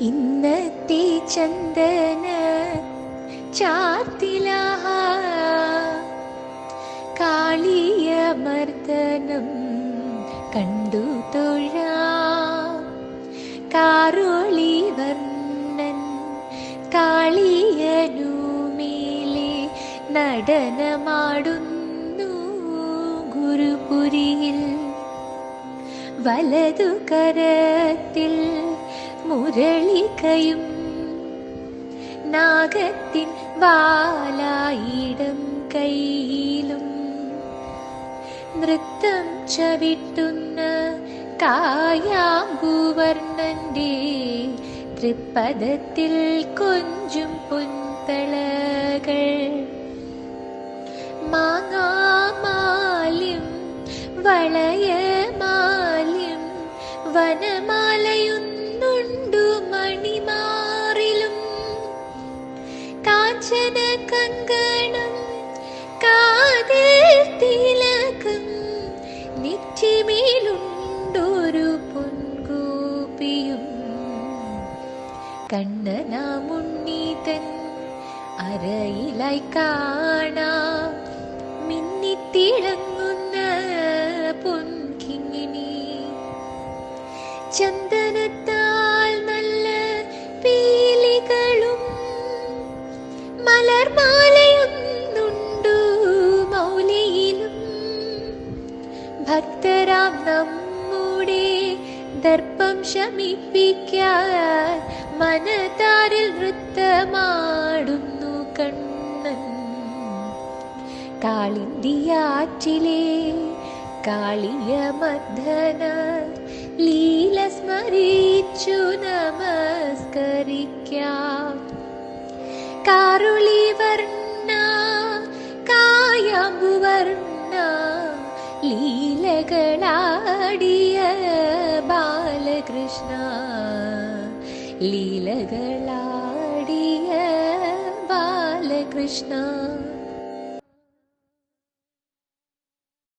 ഇന്നത്തെ ചന്ദന ചാർത്തില. കാളിയ മർദ്ദനം കണ്ടു തൊഴ. കാറോളി വർണൻ കാളിയനു മേലെ നടനമാടുന്നു ഗുരുപുരിയിൽ. വലതു കരത്തിൽ മുരളികയും നാഗത്തിൻ വാലായിടം കയ്യിലും നൃത്തം ചവിട്ടുന്ന കായാംബുവർണന്റെ തൃപ്പദത്തിൽ കൊഞ്ചും പുന്തളകൾ മാങ്ങാമാലിം വളയമാലിം വനമാലയുന്നുണ്ടു കാഞ്ചന കങ്കണം കാതിൽ തിലകം നെറ്റിമേലുണ്ടൊരു പൊൻകൂപ്പിയും. കണ്ണനാമുണ്ണീതൻ അരയിലായി കാണാം മിന്നിത്തിളങ്ങുന്ന പൊൻകിങ്ങിണി ചന്ദനത്താൽ ഭക്തരാം നമ്മുടെ ദർപ്പം ശമിപ്പിക്കാൻ മനതാരിൽ നൃത്തമാടുന്നു കണ്ണൻ. കാളിന്തിയാറ്റിലെ കാളിയ മധന ലീല സ്മരിച്ചു നമസ്കരിക്കാം. കാറുളി വർണ കായാമ്പു വർണ ലീലകളാടിയ ബാലകൃഷ്ണ ലീലകളാടിയ ബാലകൃഷ്ണ